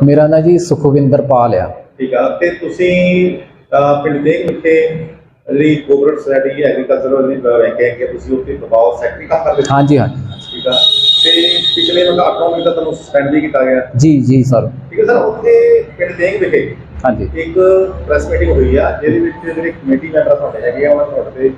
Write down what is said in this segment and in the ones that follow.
ਮੇਰਾ ਨਾਂ ਜੀ ਸੁਖਵਿੰਦਰ ਪਾਲ ਆ। ਠੀਕ ਆ ਤੇ ਤੁਸੀਂ ਅਹ, ਪਿੰਡ ਦੇ ਵਿਖੇ ਜਿਹੜੀ ਕੋਆਪਰੇਟਿਵ ਸੋਸਾਇਟੀ ਐਗਰੀਕਲਚਰਲ ਦੀ ਬੈਂਕ ਹੈ ਕਿ ਤੁਸੀਂ ਉੱਥੇ ਦਬਾਅ ਸੈਕਟਰੀ ਕੰਮ ਕਰਦੇ ਸੀ ਹਾਂਜੀ ਹਾਂਜੀ। ਠੀਕ ਆ ਤੇ ਪਿਛਲੇ ਮਤਲਬ ਅੱਠੋਂ ਮਹੀਨੇ ਤੱਕ ਤੁਹਾਨੂੰ ਸਸਪੈਂਡ ਵੀ ਕੀਤਾ ਗਿਆ। ਜੀ ਜੀ ਸਰ। ਠੀਕ ਹੈ ਸਰ ਉੱਥੇ ਪਿੰਡ ਦੇ ਵਿਖੇ ਹਾਂਜੀ। ਇੱਕ ਪ੍ਰੈਸ ਮੀਟਿੰਗ ਹੋਈ ਆ ਜਿਹਦੇ ਵਿੱਚ ਜਿਹੜੇ ਕਮੇਟੀ ਮੈਂਬਰ ਤੁਹਾਡੇ ਹੈਗੇ ਆ ਉਹਨਾਂ ਨੇ ਤੁਹਾਡੇ ਤੇ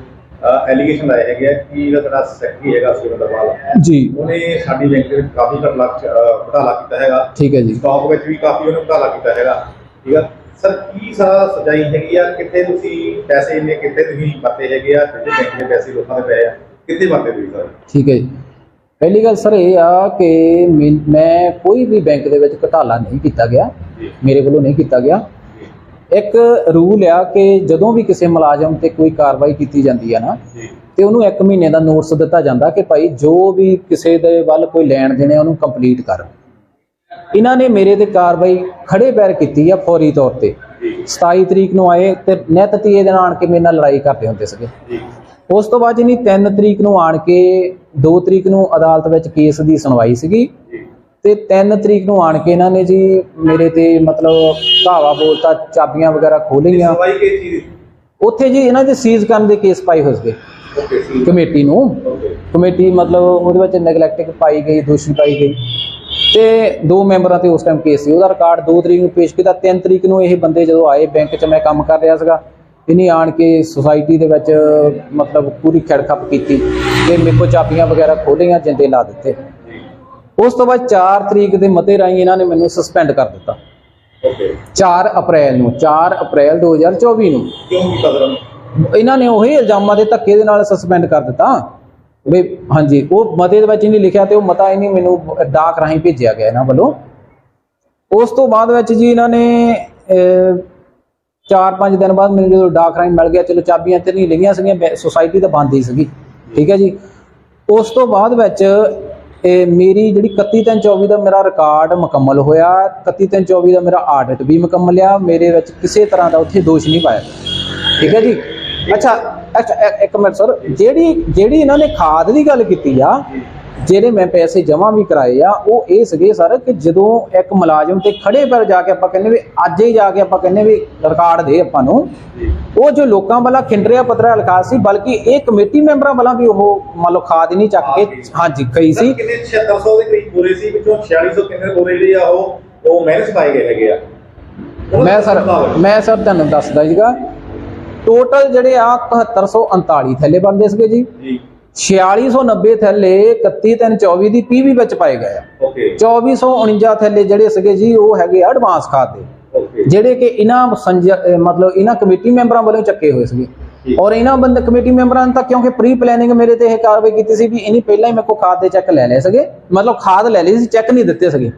ਐਲੀਗੇਸ਼ਨ ਲਾਏ ਹੈਗੇ ਕਿ ਜਿਹੜਾ ਤੁਹਾਡਾ ਸੈਕਟਰੀ ਹੈਗਾ ਸੁਰਿੰਦਰਪਾਲ ਜੀ। ਉਹਨੇ ਸਾਡੀ ਬੈਂਕ ਦੇ ਵਿੱਚ ਕਾਫੀ ਅਹ, ਘੁਟਾਲਾ ਕੀਤਾ ਹੈਗਾ। ਠੀਕ ਹੈ ਜੀ। ਸਟਾਕ ਵਿੱਚ ਵੀ ਕਾਫੀ ਉਹਨੇ ਘੁਟਾਲਾ ਕੀਤਾ ਹੈਗਾ। ਠੀਕ ਆ? ਸਰ ਕੀ ਸਾਰਾ ਸਜਾਈ ਹੈਗੀ ਆ? ਕਿੱਥੇ ਤੁਸੀਂ ਪੈਸੇ ਇੰਨੇ ਕਿੱਥੇ ਤੁਸੀਂ ਵਰਤੇ ਹੈਗੇ ਆ? ਜਿਹੜੇ ਬੈਂਕ ਦੇ ਪੈਸੇ ਲੋਕਾਂ ਦੇ ਪਏ ਆ? ਕਿੱਥੇ ਵਰਤੇ ਤੁਸੀਂ ਸਰ? ਠੀਕ ਹੈ ਜੀ। ਪਹਿਲੀ ਗੱਲ ਸਰ ਇਹ ਆ ਕਿ ਮੈਂ- ਕੋਈ ਵੀ ਬੈਂਕ ਦੇ ਵਿੱਚ ਘਟਾਲਾ ਨਹੀਂ ਕੀਤਾ ਗਿਆ। ਮੇਰੇ ਵੱਲੋਂ ਨਹੀਂ ਕੀਤਾ ਗਿਆ। ਇੱਕ ਰੂਲ ਆ ਕਿ ਜਦੋਂ ਵੀ ਕਿਸੇ ਮੁਲਾਜ਼ਮ ਤੇ ਕੋਈ ਕਾਰਵਾਈ ਕੀਤੀ ਜਾਂਦੀ ਆ ਨਾ ਤੇ ਉਹਨੂੰ 1 ਮਹੀਨੇ ਦਾ ਨੋਟਿਸ ਦਿੱਤਾ ਜਾਂਦਾ ਕਿ ਭਾਈ ਜੋ ਵੀ ਕਿਸੇ ਦੇ ਵੱਲ ਕੋਈ ਲੈਣ ਦੇਣੇ ਉਹਨੂੰ ਕੰਪਲੀਟ ਕਰ। ਇਹਨਾਂ ਨੇ ਮੇਰੇ ਤੇ ਕਾਰਵਾਈ ਖੜੇ ਪੈਰ ਕੀਤੀ ਆ ਫੌਰੀ ਤੌਰ ਤੇ। ਜੀ। 27 ਤਰੀਕ ਨੂੰ ਆਏ ਤੇ ਨਿਤ ਤੀਏ ਦਿਨ ਆਣ ਕੇ ਮੇਰੇ ਨਾਲ ਲੜਾਈ ਕਰਦੇ ਹੁੰਦੇ ਸੀਗੇ। ਉਸ ਤੋਂ ਬਾਅਦ ਜਿਹਨੀ 3 ਤਰੀਕ ਨੂੰ ਆਣ ਕੇ 2 ਤਰੀਕ ਨੂੰ ਅਦਾਲਤ ਵਿੱਚ ਕੇਸ ਦੀ ਸੁਣਵਾਈ ਸੀਗੀ ਤੇ 3 ਤਰੀਕ ਨੂੰ ਆਣ ਕੇ ਇਹਨਾਂ ਨੇ ਜੀ ਮੇਰੇ ਤੇ ਮਤਲਬ ਧਾਵਾ ਬੋਲਤਾ ਚਾਬੀਆਂ ਵਗੈਰਾ ਖੋਲੀਆਂ ਸਵਾਈ ਕੀ ਚੀਜ਼? ਉੱਥੇ ਜੀ ਇਹਨਾਂ ਦੇ ਸੀਜ਼ ਕਰਨ ਦੇ ਕੇਸ ਪਾਏ ਹੋਏ ਸੀਗੇ। ਓਕੇ ਸੀ ਕਮੇਟੀ ਨੂੰ। ਕਮੇਟੀ ਮਤਲਬ ਉਹਦੇ ਵਿੱਚ ਨੈਗਲੈਕਟਿੰਗ ਪਾਈ ਗਈ ਦੋਸ਼ੀ ਪਾਈ ਗਈ। ਤੇ ਦੋ ਮੈਂਬਰਾਂ ਤੇ ਉਸ ਟਾਈਮ ਕੇਸ ਸੀ। ਉਹਦਾ ਰਿਕਾਰਡ 2 ਤਰੀਕ ਨੂੰ ਪੇਸ਼ ਕੀਤਾ। 3 ਤਰੀਕ ਨੂੰ ਇਹ ਬੰਦੇ ਜਦੋਂ ਆਏ ਬੈਂਕ 'ਚ ਮੈਂ ਕੰਮ ਕਰ ਰਿਹਾ ਸੀਗਾ। ਇਹਨੇ ਆਣ ਕੇ ਸੁਸਾਇਟੀ ਦੇ ਵਿੱਚ ਮਤਲਬ ਪੂਰੀ ਖੜਖੱਪ ਕੀਤੀ। ਤੇ ਮੇਰੇ ਕੋਲ ਚਾਬੀਆਂ ਵਗੈਰਾ ਖੋਲੀਆਂ ਜਿੰਦੇ ਲਾ ਦਿੱਤੇ। ਉਸ ਤੋਂ ਬਾਅਦ 4 ਤਰੀਕ ਦੇ ਮਤੇ ਰਾਹੀਂ ਇਹਨਾਂ ਨੇ ਮੈਨੂੰ ਸਸਪੈਂਡ ਕਰ ਦਿੱਤਾ। 4 ਅਪ੍ਰੈਲ ਨੂੰ 4 ਅਪ੍ਰੈਲ 2024 ਨੂੰ। ਕਿਉਂ ਕੀਤਾ ਸਰ ਇਹਨਾਂ ਨੇ ਉਹੀ ਇਲਜ਼ਾਮਾਂ ਦੇ ਧੱਕੇ ਦੇ ਨਾਲ ਸਸਪੈਂਡ ਕਰ ਦਿੱਤਾ। ਵੀ ਹਾਂਜੀ ਉਹ ਮਤੇ ਦੇ ਵਿੱਚ ਨਹੀਂ ਲਿਖਿਆ ਤੇ ਉਹ ਮਤਾ ਇਹਨੇ ਮੈਨੂੰ ਡਾਕ ਰਾਹੀਂ ਭੇਜਿਆ ਗਿਆ ਇਹਨਾਂ ਵੱਲੋਂ। ਉਸ ਤੋਂ ਬਾਅਦ ਵਿੱਚ ਜੀ ਇਹਨਾਂ ਨੇ 4-5 ਦਿਨ ਬਾਅਦ ਮੈਨੂੰ ਜਦੋਂ ਡਾਕ ਰਾਹੀਂ ਮਿਲ ਗਿਆ ਚਲੋ ਚਾਬੀਆਂ ਤੇ ਨਹੀਂ ਲਿਖੀਆਂ ਸੀਗੀਆਂ ਸੁਸਾਇਟੀ ਤਾਂ ਬੰਦ ਹੀ ਸੀਗੀ। ਠੀਕ ਹੈ ਜੀ। ਉਸ ਤੋਂ ਬਾਅਦ ਵਿੱਚ ਇਹ ਮੇਰੀ ਜਿਹੜੀ 31/3/24 ਦਾ ਮੇਰਾ ਰਿਕਾਰਡ ਮੁਕੰਮਲ ਹੋਇਆ 31/3/24 ਦਾ ਮੇਰਾ ਆਡਿਟ ਵੀ ਮੁਕੰਮਲ ਆ, ਮੇਰੇ ਵਿੱਚ ਕਿਸੇ ਤਰ੍ਹਾਂ ਦਾ ਉੱਥੇ ਦੋਸ਼ ਨਹੀਂ ਪਾਇਆ। ਠੀਕ ਹੈ ਜੀ? ਅੱਛਾ ਅੱਛਾ, ਇੱਕ ਮਿੰਟ ਸਰ ਜਿਹੜੀ ਜਿਹੜੀ ਇਹਨਾਂ ਨੇ ਖਾਦ ਦੀ ਗੱਲ ਕੀਤੀ ਆ ਜਿਹੜੇ ਮੈਂ ਪੈਸੇ ਜਮ੍ਹਾਂ ਵੀ ਕਰਾਏ ਆ ਉਹ ਇਹ ਸੀਗੇ ਸਰ ਕਿ ਜਦੋਂ ਇੱਕ ਮੁਲਾਜ਼ਮ ਤੇ ਖੜੇ ਪੈਰ ਜਾ ਕੇ ਆਪਾਂ ਕਹਿੰਦੇ ਵੀ ਅੱਜ ਹੀ ਜਾ ਕੇ ਆਪਾਂ ਕਹਿੰਦੇ ਵੀ ਰਿਕਾਰਡ ਦੇ ਆਪਾਂ ਨੂੰ ਉਹ ਜੋ ਲੋਕਾਂ ਵਾਲਾ ਖਿੰਡਰਿਆ ਪੱਤਰਾ ਲਿਖਾ ਸੀ ਬਲਕਿ ਇਹ ਕਮੇਟੀ ਮੈਂਬਰਾਂ ਵਾਲਾ ਵੀ ਉਹ ਮੰਨ ਲਓ ਖਾਦ ਨਹੀਂ ਚੱਕ ਕੇ ਹਾਂਜੀ। ਕਹੀ ਸੀ। ਸਰ, ਕਿੰਨੇ 7600 ਦੇ ਕਰੀਬ ਪੂਰੇ ਸੀ ਵਿੱਚੋਂ 4600 ਕਿੰਨੇ ਪੂਰੇ ਜਿਹੜੇ ਆ ਉਹ ਉਹ ਮਾਈਨਸ ਪਾਏ ਗਏ ਹੈਗੇ ਆ। ਉਹਨਾਂ ਮੈਂ ਸਰ। ਮੈਂ ਸਰ ਤੁਹਾਨੂੰ ਦੱਸਦਾ ਸੀਗਾ ਟੋਟਲ ਜਿਹੜੇ ਆ 7139 ਥੈਲੇ ਬਣਦੇ ਸੀਗੇ ਜੀ। ਜੀ। 4690 ਥੈਲੇ 3124 ਦੀ ਪੀਵੀ ਵਿੱਚ ਪਾਏ ਗਏ ਆ। ਓਕੇ 2449 ਥੈਲੇ ਜਿਹੜੇ ਸੀਗੇ ਜੀ ਉਹ ਹੈਗੇ ਐਡਵਾਂਸ ਓਕੇ ਜਿਹੜੇ ਕਿ ਇਹਨਾਂ ਮਤਲਬ ਇਹਨਾਂ ਕਮੇਟੀ ਮੈਂਬਰਾਂ ਵੱਲੋਂ ਚੱਕੇ ਹੋਏ ਸੀਗੇ। ਔਰ ਇਹਨਾਂ ਬੰਦ ਕਮੇਟੀ ਮੈਂਬਰਾਂ ਨੇ ਤਾਂ ਕਿਉਂਕਿ ਪ੍ਰੀ ਪਲੈਨਿੰਗ ਮੇਰੇ ਤੇ ਇਹ ਕਾਰਵਾਈ ਕੀਤੀ ਸੀ ਵੀ ਇਹਨੀ ਪਹਿਲਾਂ ਹੀ ਮੇਰੇ ਕੋਲ ਖਾਦ ਦੇ ਚੈੱਕ ਲੈ ਲਏ ਸੀਗੇ। ਮਤਲਬ ਖਾਦ ਲੈ ਲਈ ਸੀ ਚੈੱਕ ਨਹੀਂ ਦਿੱਤੇ ਸੀਗੇ।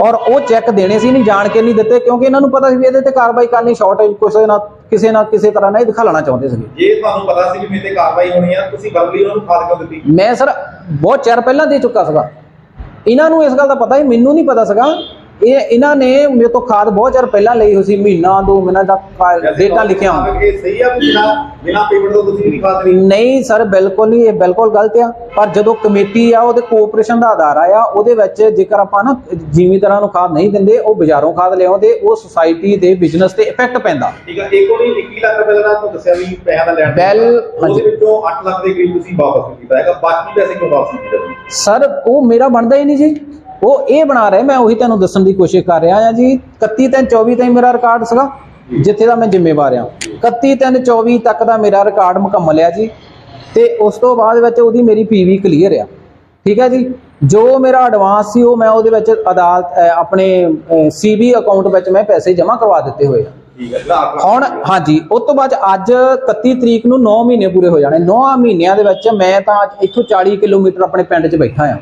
ਔਰ ਉਹ ਚੈੱਕ ਦੇਣੇ ਸੀ ਨਹੀਂ ਜਾਣ ਕੇ ਨਹੀਂ ਦਿੱਤੇ ਕਿਉਂਕਿ ਇਹਨਾਂ ਨੂੰ ਪਤਾ ਸੀ ਵੀ ਇਹਦੇ ਤੇ ਕਾਰਵਾਈ ਕਰਨੀ ਸ਼ਾਰਟੇਜ ਕਿਸੇ ਨਾ ਕਿਸੇ ਨਾ ਕਿਸੇ ਤਰ੍ਹਾਂ ਨਾਲ ਇਹ ਦਿਖਾਲਣਾ ਚਾਹੁੰਦੇ ਸੀਗੇ। ਜੇ ਤੁਹਾਨੂੰ ਪਤਾ ਸੀ ਕਿ ਮੇਰੇ ਤੇ ਕਾਰਵਾਈ ਹੋਣੀ ਆ ਤੁਸੀਂ ਵਰਲੀ ਉਹਨਾਂ ਨੂੰ ਖਾਦ ਕਿਉਂ ਦਿੱਤੀ। ਮੈਂ ਸਰ ਬਹੁਤ ਚਿਰ ਪਹਿਲਾਂ ਦੇ ਚੁੱਕਾ ਸੀਗਾ। ਇਹਨਾਂ ਨੂੰ ਇਸ ਗੱਲ ਦਾ ਪਤਾ ਹੀ ਮੈਨੂੰ ਨਹੀਂ ਪਤਾ ਸੀਗਾ ਇਹ ਇਹਨਾਂ ਨੇ ਮੇਰੇ ਤੋਂ ਖਾਦ ਬਹੁਤ ਚਿਰ ਪਹਿਲਾਂ ਲਈ ਹੋਈ ਸੀ ਮਹੀਨਾ ਦੋ ਮਹੀਨਾ ਦਾ ਡੇਟਾ ਲਿਖਿਆ ਹੁੰਦਾ ਇਹ ਸਹੀ ਆ ਬਿਨਾ ਬਿਨਾ ਪੇਮੈਂਟ ਤੋਂ ਤੁਸੀਂ ਨਹੀਂ ਖਾਦ ਨਹੀਂ ਨਹੀਂ ਸਰ ਬਿਲਕੁਲ ਨਹੀਂ ਇਹ ਬਿਲਕੁਲ ਗਲਤ ਆ। ਪਰ ਜਦੋਂ ਕਮੇਟੀ ਆ ਉਹਦੇ ਕੋਆਪਰੇਸ਼ਨ ਦਾ ਆਧਾਰ ਆ ਉਹਦੇ ਵਿੱਚ ਜੇਕਰ ਆਪਾਂ ਨਾ ਜ਼ਿਮੀਂਦਾਰਾਂ ਨੂੰ ਖਾਦ ਨਹੀਂ ਦਿੰਦੇ ਉਹ ਬਾਜ਼ਾਰੋਂ ਖਾਦ ਲਿਆਉਂਦੇ ਉਹ ਸੁਸਾਇਟੀ ਦੇ ਬਿਜ਼ਨਸ ਤੇ ਇਫੈਕਟ ਪੈਂਦਾ। ਠੀਕ ਆ ਇੱਕ ਉਹਨੇ 21 ਲੱਖ ਰੁਪਏ ਦਾ ਤੁਹਾਨੂੰ ਦੱਸਿਆ ਵੀ ਪੈਸਾ ਦਾ ਲੈਣ ਬਿੱਲ, ਉਹਦੇ। ਵਿੱਚੋਂ 8 ਲੱਖ ਦੇ ਕਰੀਬ ਤੁਸੀਂ ਵਾਪਸ ਕੀਤਾ ਹੈਗਾ। ਬਾਕੀ ਪੈਸੇ ਕਿਉਂ ਵਾਪਸ ਨਹੀਂ ਕੀਤੇ? ਸਰ ਉਹ ਮੇਰਾ ਬਣਦਾ ਹੀ ਨਹੀਂ ਜੀ। ਉਹ ਇਹ ਬਣਾ ਰਿਹਾ ਮੈਂ ਉਹੀ ਤੁਹਾਨੂੰ ਦੱਸਣ ਦੀ ਕੋਸ਼ਿਸ਼ ਕਰ ਰਿਹਾ ਆ ਜੀ। 31 ਤਿੰਨ 24 ਤਾਈਂ ਮੇਰਾ ਰਿਕਾਰਡ ਸੀਗਾ ਜਿੱਥੇ ਦਾ ਮੈਂ ਜ਼ਿੰਮੇਵਾਰ ਆ 31 ਤਿੰਨ 24 ਤੱਕ ਦਾ ਮੇਰਾ ਰਿਕਾਰਡ ਮੁਕੰਮਲ ਆ ਜੀ। ਤੇ ਉਸ ਤੋਂ ਬਾਅਦ ਵਿੱਚ ਉਹਦੀ ਮੇਰੀ ਪੀਵੀ ਕਲੀਅਰ ਆ। ਠੀਕ ਹੈ ਜੀ? ਜੋ ਮੇਰਾ ਐਡਵਾਂਸ ਸੀ ਉਹ ਮੈਂ ਉਹਦੇ ਵਿੱਚ ਅਦਾਲਤ ਆਪਣੇ ਸੀਬੀ ਅਕਾਊਂਟ ਵਿੱਚ ਮੈਂ ਪੈਸੇ ਜਮ੍ਹਾਂ ਕਰਵਾ ਦਿੱਤੇ ਹੋਏ ਆ। ਠੀਕ ਹੈ ਜਿਹੜਾ 8 ਲੱਖ ਹੁਣ ਹਾਂਜੀ ਉਸ ਤੋਂ ਬਾਅਦ ਅੱਜ 31 ਤਰੀਕ ਨੂੰ 9 ਮਹੀਨੇ ਪੂਰੇ ਹੋ ਜਾਣੇ। 9 ਮਹੀਨਿਆਂ ਦੇ ਵਿੱਚ ਮੈਂ ਤਾਂ ਇੱਥੋਂ 40 ਕਿਲੋਮੀਟਰ ਆਪਣੇ ਪਿੰਡ 'ਚ ਬੈਠਾ ਆ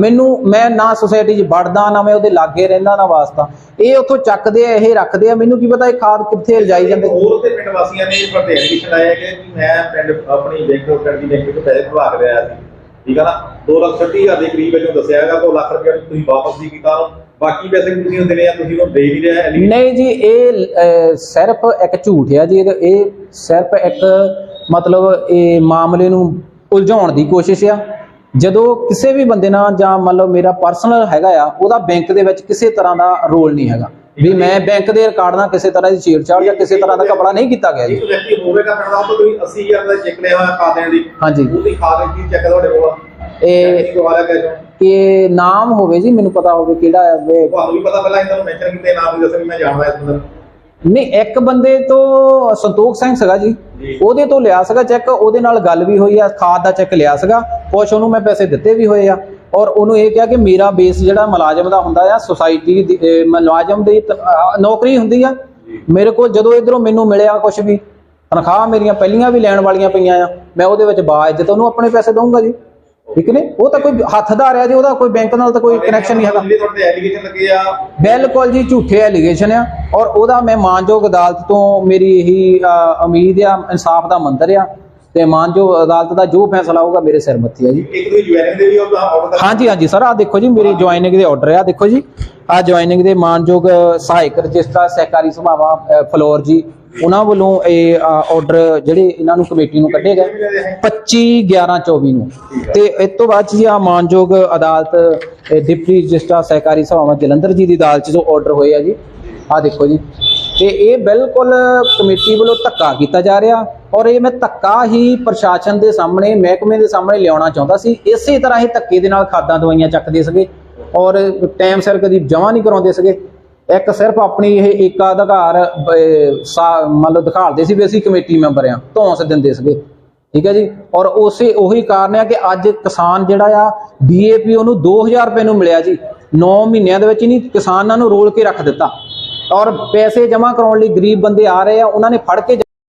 ਮੈਨੂੰ ਮੈਂ ਨਾ ਸੁਸਾਇਟੀ 'ਚ ਵੜਦਾ ਨਾ ਮੈਂ ਉਹਦੇ ਲਾਗੇ ਰਹਿੰਦਾ ਨਾ ਵਾਸਤਾ। ਇਹ ਉੱਥੋਂ ਚੱਕਦੇ ਆ ਇਹ ਰੱਖਦੇ ਆ। ਮੈਨੂੰ ਕੀ ਪਤਾ ਇਹ ਖਾਦ ਕਿੱਥੇ ਲਿਜਾਈ ਜਾਂਦੇ। ਹੋਰ ਤੇ ਪਿੰਡ ਵਾਸੀਆਂ ਨੇ ਤੁਹਾਡੇ ਐਲੀਗੇਸ਼ਨ ਲਾਇਆ ਕਿ ਵੀ ਮੈਂ ਪਿੰਡ ਆਪਣੀ ਬੈਂਕ ਪਿੰਡ ਦੀ ਬੈਂਕ ਤੋਂ ਪੈਸੇ ਕੇ ਲਿਆ ਸੀ। ਠੀਕ ਆ ਨਾ? 2 ਲੱਖ 60 ਹਜ਼ਾਰ ਦੇ ਕਰੀਬ ਵਜੋਂ ਦੱਸਿਆ ਹੈਗਾ 2 ਲੱਖ ਰੁਪਏ ਤੁਸੀਂ ਵਾਪਸ ਨਹੀਂ ਕੀਤਾ। ਬਾਕੀ ਪੈਸੇ ਤੁਸੀਂ ਉਹ ਦੇਣੇ ਆ ਤੁਸੀਂ ਉਹਨੂੰ ਦੇ ਨਹੀਂ ਰਿਹਾ ਨਹੀਂ ਜੀ ਇਹ ਸਿਰਫ ਇੱਕ ਝੂਠ ਆ ਜੀ। ਇਹ ਸਿਰਫ ਇੱਕ ਮਤਲਬ ਇਹ ਮਾਮਲੇ ਨੂੰ ਉਲਝਾਉਣ ਦੀ ਕੋਸ਼ਿਸ਼ ਆ। ਜਦੋਂ ਕਿਸੇ ਵੀ ਬੰਦੇ ਨਾਲ ਜਾਂ ਮੰਨ ਲਓ ਮੇਰਾ ਪਰਸਨਲ ਹੈਗਾ ਆ ਉਹਦਾ ਬੈਂਕ ਦੇ ਵਿੱਚ ਕਿਸੇ ਤਰ੍ਹਾਂ ਦਾ ਰੋਲ ਨਹੀਂ ਹੈਗਾ। ਵੀ ਮੈਂ ਬੈਂਕ ਦੇ ਰਿਕਾਰਡ ਨਾਲ ਕਿਸੇ ਤਰ੍ਹਾਂ ਦੀ ਛੇੜਛਾੜ ਜਾਂ ਕਿਸੇ ਤਰ੍ਹਾਂ ਦਾ ਕਪੜਾ ਨਹੀਂ ਕੀਤਾ ਗਿਆ ਜੀ। ਇੱਕ ਵਿਅਕਤੀ ਹੋਵੇਗਾ ਪਿੰਡ ਦਾ ਉਹ ਤੋਂ ਕੋਈ 80000 ਦਾ ਚੈੱਕ ਲਿਆ ਹੋਇਆ ਖਾ ਦੇਣ ਦੀ। ਹਾਂਜੀ। ਉਹਦੀ ਖਾ ਦੇ ਚੈੱਕ ਤੁਹਾਡੇ ਕੋਲ? ਇਹ ਕਿ ਨਾਮ ਹੋਵੇ ਜੀ ਮੈਨੂੰ ਪਤਾ ਹੋਵੇ ਕਿਹੜਾ ਹੈ ਵੇ- ਤੁਹਾਨੂੰ ਵੀ ਪਤਾ ਪਹਿਲਾਂ ਇਹਨਾਂ ਨੂੰ ਮੈਂਸ਼ਨ ਕੀਤੇ ਨਾਮ ਵੀ ਦੱਸੋ ਵੀ ਮੈਂ ਜਾਣਦਾ ਇਸ ਬੰਦੇ ਨਹੀਂ ਇੱਕ ਬੰਦੇ ਤੋਂ ਸੰਤੋਖ ਸਿੰਘ ਸੀਗਾ ਜੀ। ਜੀ। ਉਹਦੇ ਤੋਂ ਲਿਆ ਸੀਗਾ ਚੈੱਕ ਉਹਦੇ ਨਾਲ ਗੱਲ ਵੀ ਹੋਈ ਆ ਖਾਦ ਦਾ ਚੈੱਕ ਲਿਆ ਸੀਗਾ। ਕੁਛ ਉਹਨੂੰ ਮੈਂ ਪੈਸੇ ਦਿੱਤੇ ਵੀ ਹੋਏ ਆ। ਔਰ ਉਹਨੂੰ ਇਹ ਕਿਹਾ ਕਿ ਮੇਰਾ ਬੇਸ ਜਿਹੜਾ ਮੁਲਾਜ਼ਮ ਦਾ ਹੁੰਦਾ ਆ ਸੁਸਾਇਟੀ ਮੁਲਾਜ਼ਮ ਦੀ ਨੌਕਰੀ ਹੁੰਦੀ ਆ। ਮੇਰੇ ਕੋਲ ਜਦੋਂ ਇਧਰੋਂ ਮੈਨੂੰ ਮਿਲਿਆ ਕੁਛ ਵੀ ਤਨਖਾਹ ਮੇਰੀਆਂ ਪਹਿਲੀਆਂ ਵੀ ਲੈਣ ਵਾਲੀਆਂ ਪਈਆਂ ਆ ਮੈਂ ਉਹਦੇ ਵਿੱਚ ਬਾਇਜ਼ਤ ਉਹਨੂੰ ਆਪਣੇ ਪੈਸੇ ਦਊਂਗਾ ਜੀ। ਠੀਕ ਨੇ? ਉਹ ਤਾਂ ਕੋਈ ਹੱਥਦਾਰ ਆ ਜੀ ਉਹਦਾ ਕੋਈ ਬੈਂਕ ਨਾਲ ਤਾਂ ਕੋਈ ਕਨੈਕਸ਼ਨ ਨਹੀਂ ਹੈਗਾ। ਜਿਹੜੇ ਤੁਹਾਡੇ ਐਲੀਗੇਸ਼ਨ ਲੱਗੇ ਆ? ਬਿਲਕੁਲ ਜੀ ਝੂਠੇ ਐਲੀਗੇਸ਼ਨ ਆ। ਔਰ ਉਹਦਾ ਮੈਂ ਮਾਨਯੋਗ ਅਦਾਲਤ ਤੋਂ ਮੇਰੀ ਇਹੀ ਉਮੀਦ ਆ ਇਨਸਾਫ ਦਾ ਮੰਤਰ ਆ। ਤੇ ਮਾਨਯੋਗ ਅਦਾਲਤ ਦਾ ਜੋ ਫੈਸਲਾ ਹੋਊਗਾ ਮੇਰੇ ਸਿਰ ਮੱਥੇ ਆ ਜੀ। ਇੱਕ ਦੂਜੀ ਜੁਆਇਨਿੰਗ ਦੇ ਵੀ ਆਰਡਰ ਹਾਂਜੀ ਹਾਂਜੀ ਸਰ ਆ ਦੇਖੋ ਜੀ ਮੇਰੀ ਜੁਆਇਨਿੰਗ ਦੇ ਆਰਡਰ ਆ ਦੇਖੋ ਜੀ। ਆ ਜੁਆਇਨਿੰਗ ਦੇ ਮਾਨਯੋਗ ਸਹਾਇਕ ਰਜਿਸਟਰਾਰ ਸਹਿਕਾਰੀ ਸਭਾਵਾਂ ਫਲੋਰ ਜੀ ਉਹਨਾਂ ਵੱਲੋਂ ਇਹ ਆਰਡਰ ਜਿਹੜੇ ਇਹਨਾਂ ਨੂੰ ਕਮੇਟੀ ਨੂੰ ਕੱਢੇ ਗਏ 25 11 24 ਨੂੰ। ਤੇ ਇਸ ਤੋਂ ਬਾਅਦ ਜੀ ਆ ਮਾਨਯੋਗ ਅਦਾਲਤ ਡਿਪਟੀ ਰਜਿਸਟਰਾਰ ਸਹਿਕਾਰੀ ਸਭਾਵਾਂ ਜਲੰਧਰ ਜੀ ਦੀ ਅਦਾਲਤ 'ਚ ਜੋ ਆਰਡਰ ਹੋਏ ਆ ਜੀ। ਆ ਦੇਖੋ ਜੀ। ਤੇ ਇਹ ਬਿਲਕੁਲ ਕਮੇਟੀ ਵੱਲੋਂ ਧੱਕਾ ਕੀਤਾ ਜਾ ਰਿਹਾ ਔਰ ਇਹ ਮੈਂ ਧੱਕਾ ਹੀ ਪ੍ਰਸ਼ਾਸਨ ਦੇ ਸਾਹਮਣੇ, ਮਹਿਕਮੇ ਦੇ ਸਾਹਮਣੇ ਲਿਆਉਣਾ ਚਾਹੁੰਦਾ ਸੀ। ਇਸੇ ਤਰ੍ਹਾਂ ਹੀ ਧੱਕੇ ਦੇ ਨਾਲ ਖਾਦਾਂ ਦਵਾਈਆਂ ਚੱਕਦੇ ਸੀਗੇ ਔਰ ਟਾਈਮ ਸਿਰ ਕਦੀ ਜਮਾ ਨਹੀਂ ਕਰਾਉਂਦੇ ਸੀਗੇ। ਇੱਕ ਸਿਰਫ ਆਪਣੀ ਇਹ ਏਕਾ ਅਧਿਕਾਰ ਮਤਲਬ ਸਾ- ਦਿਖਾਉਂਦੇ ਸੀ ਵੀ ਅਸੀਂ ਕਮੇਟੀ ਮੈਂਬਰ ਆ ਧੌਂਸ ਦਿੰਦੇ ਸੀਗੇ। ਠੀਕ ਹੈ ਜੀ? ਔਰ ਉਸੇ, ਉਹੀ ਕਾਰਨ ਆ ਕਿ ਅੱਜ ਕਿਸਾਨ ਜਿਹੜਾ ਆ ਡੀਏਪੀ ਉਹਨੂੰ 2000 ਰੁਪਏ ਨੂੰ ਮਿਲਿਆ ਜੀ। 9 ਮਹੀਨਿਆਂ ਦੇ ਵਿੱਚ ਹੀ ਨਹੀਂ, ਕਿਸਾਨਾਂ ਨੂੰ ਰੋਲ ਕੇ ਰੱਖ ਦਿੱਤਾ। ਔਰ ਪੈਸੇ ਜਮ੍ਹਾਂ ਕਰਾਉਣ ਲਈ ਗਰੀਬ ਬੰਦੇ ਆ ਰਹੇ ਆ ਉਹਨਾਂ ਨੇ ਫੜ ਕੇ